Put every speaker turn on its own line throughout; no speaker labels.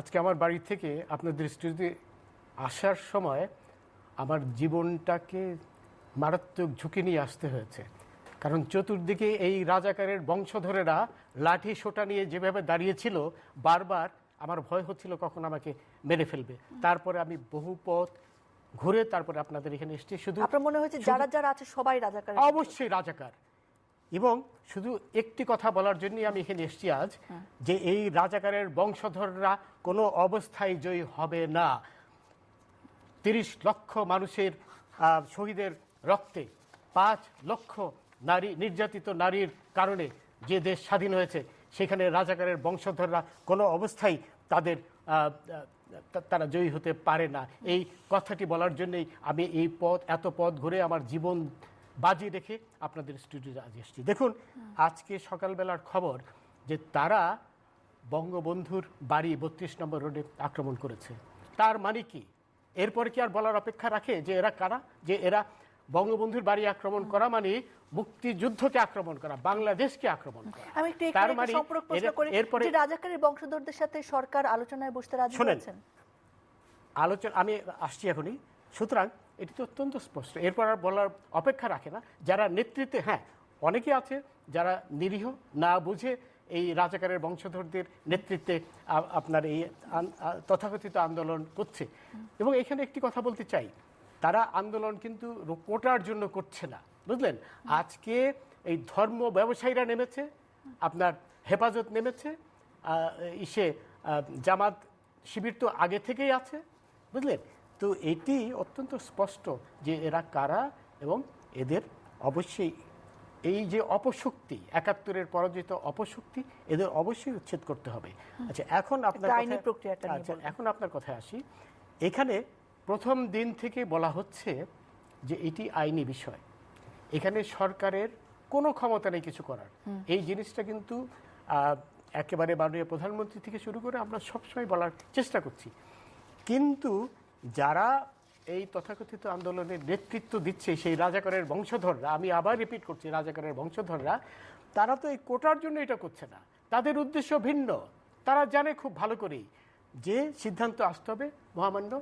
আজকে আমার বাড়ি থেকে আপনার দৃষ্টিতে আসার সময় আমার জীবনটাকে মারাত্মক ঝুঁকি নিয়ে আসতে হয়েছে। কারণ চতুর্দিকে এই রাজাকারের বংশধরেরা লাঠি সোটা নিয়ে যেভাবে দাঁড়িয়েছিল বারবার আমার ভয় হচ্ছিল কখন আমাকে মেরে ফেলবে। তারপরে আমি বহু পথ ঘুরে তারপরে আপনাদের এখানে এসেছি। শুধু
আপনার মনে হয়েছে যারা যারা আছে সবাই রাজাকার?
অবশ্যই রাজাকার। এবং শুধু একটি কথা বলার জন্যই আমি এখানে এসেছি আজ যে এই রাজাকারের বংশধররা কোনো অবস্থায় জয়ী হবে না। তিরিশ লক্ষ মানুষের শহীদের রক্তে পাঁচ লক্ষ নারী নির্যাতিত নারীর কারণে যে দেশ স্বাধীন হয়েছে সেখানে রাজাকারের বংশধররা কোনো অবস্থায় তাদের তারা জয়ী হতে পারে না। এই কথাটি বলার জন্যই আমি এই পথ এত পথ ঘুরে আমার জীবন বাজি রেখে আপনাদের স্টুডিওতে আজ এসেছি। দেখুন আজকে সকালবেলার খবর যে তারা বঙ্গবন্ধুর বাড়ি বত্রিশ নম্বর রোডে আক্রমণ করেছে। তার মানে কি? এরপর কি আর বলার অপেক্ষা রাখে যে এরা কারা? যে এরা বঙ্গবন্ধুর বাড়ি আক্রমণ করা মানে মুক্তিযুদ্ধকে আক্রমণ করা বাংলাদেশকে আক্রমণ করা।
আমি একটু
তার মানে এরপরে
রাজাকারের বংশধরদের সাথে সরকার আলোচনায় বসতে রাজি। হয়েছেন?
আলোচনা আমি আসছি এখনই। সুতরাং এটি তো অত্যন্ত স্পষ্ট। এরপর আর বলার অপেক্ষা রাখে না। যারা নেতৃত্বে হ্যাঁ অনেকে আছে যারা নিরীহ, না বুঝে এই রাজাকারের বংশধরদের নেতৃত্বে আপনার এই তথাকথিত আন্দোলন করছে। এবং এখানে একটি কথা বলতে চাই। তারা আন্দোলন কিন্তু কোটার জন্য করছে না। বুঝলেন? আজকে এই ধর্ম ব্যবসায়ীরা নেমেছে, আপনার হেফাজত নেমেছে ইসে জামাত শিবির তো আগে থেকেই আছে। বুঝলেন? তো এটি অত্যন্ত স্পষ্ট যে এরা কারা এবং এদের অবশ্যই এই যে অপশক্তি একাত্তরের পরাজিত অপশক্তি এদের অবশ্যই উচ্ছেদ করতে হবে। আচ্ছা এখন আপনার
প্রক্রিয়াটা
আচ্ছা এখন আপনার কথায় আসি। এখানে প্রথম দিন থেকে বলা হচ্ছে যে এটি আইনি বিষয়। এখানে সরকারের কোনো ক্ষমতা নেই কিছু করার। এই জিনিসটা কিন্তু একেবারে মাননীয় প্রধানমন্ত্রী থেকে শুরু করে আমরা সবসময় বলার চেষ্টা করছি। কিন্তু যারা এই তথাকথিত আন্দোলনের নেতৃত্ব দিচ্ছে সেই রাজাকারের বংশধররা আমি আবার রিপিট করছি রাজাকারের বংশধররা তারা তো এই কোটার জন্য এটা করছে না। তাদের উদ্দেশ্য ভিন্ন। তারা জানে খুব ভালো করেই যে সিদ্ধান্ত আসতে হবে মহামান্য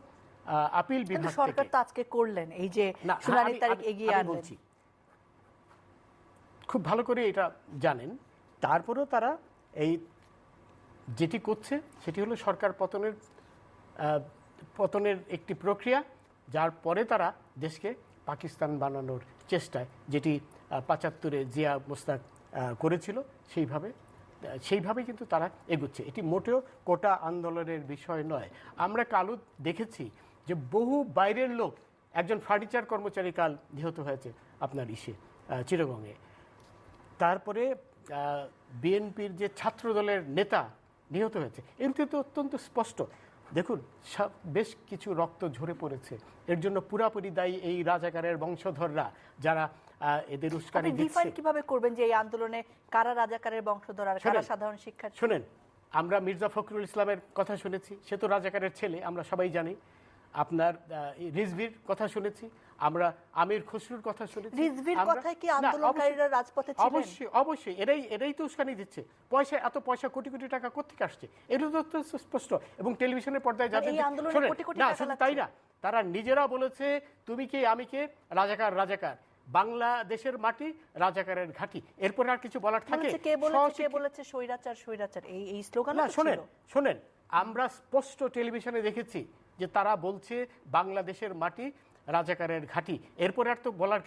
আপিল বিভাগ
সরকার তো আজকে করলেন এই যে শুনানির তারিখ এগিয়ে আনলেন।
বলছি খুব ভালো করে এটা জানেন। তারপরেও তারা এই যেটি করছে সেটি হলো সরকার পতনের আহ, পতনের একটি প্রক্রিয়া যার পরে তারা দেশকে পাকিস্তান বানানোর চেষ্টায় যেটি পাচাত্তরে জিয়া মোস্তাক করেছিল সেইভাবে সেইভাবে কিন্তু তারা এগুচ্ছে। এটি মোটেও কোটা আন্দোলনের বিষয় নয়। আমরা কালু দেখেছি যে বহু বাইরের লোক একজন ফার্নিচার কর্মচারী কাল নিহত হয়েছে আপনার ইসে আহ, চিরগঙ্গে। তারপরে বিএনপির যে ছাত্র দলের নেতা নিহত হয়েছে এমনি তো অত্যন্ত স্পষ্ট। দেখুন সব বেশ কিছু রক্ত ঝরে পড়েছে। এর জন্য পুরাপুরি দায়ী এই রাজাকারের বংশধররা যারা আহ, এদের উস্কানি দিচ্ছে।
কীভাবে করবেন যে এই আন্দোলনে কারা রাজাকারের বংশধর আর কারা সাধারণ শিক্ষার্থী?
শুনেন আমরা মির্জা ফখরুল ইসলামের কথা শুনেছি সে তো রাজাকারের ছেলে আমরা সবাই জানি। আপনার রিজভির কথা শুনেছি আমরা আমির খসরুর কথা শুনেছি।
রিজভির কথায় কি আন্দোলনকারীরা রাজপথে ছিলেন?
অবশ্যই অবশ্যই এরাই এরাই তো উস্কানি দিচ্ছে। পয়সা এত পয়সা কোটি কোটি টাকা কোথেকে আসছে? এটা তো স্পষ্ট এবং টেলিভিশনের পর্দায় যাদের না শুধু তাই না তারা নিজেরা বলেছে তুমি কে আমি কে? রাজাকার রাজাকার। বাংলাদেশের মাটি রাজাকারের ঘাঁটি। এরপর আর কিছু বলার থাকে?
কে বলেছে কে বলেছে? স্বৈরাচার স্বৈরাচার। এই এই স্লোগান
না শোনেন শোনেন আমরা স্পষ্ট টেলিভিশনে দেখেছি যে তারা বলছে বাংলাদেশের মাটি রাজাকারের ঘাঁটি। এরপরে আর তো বলার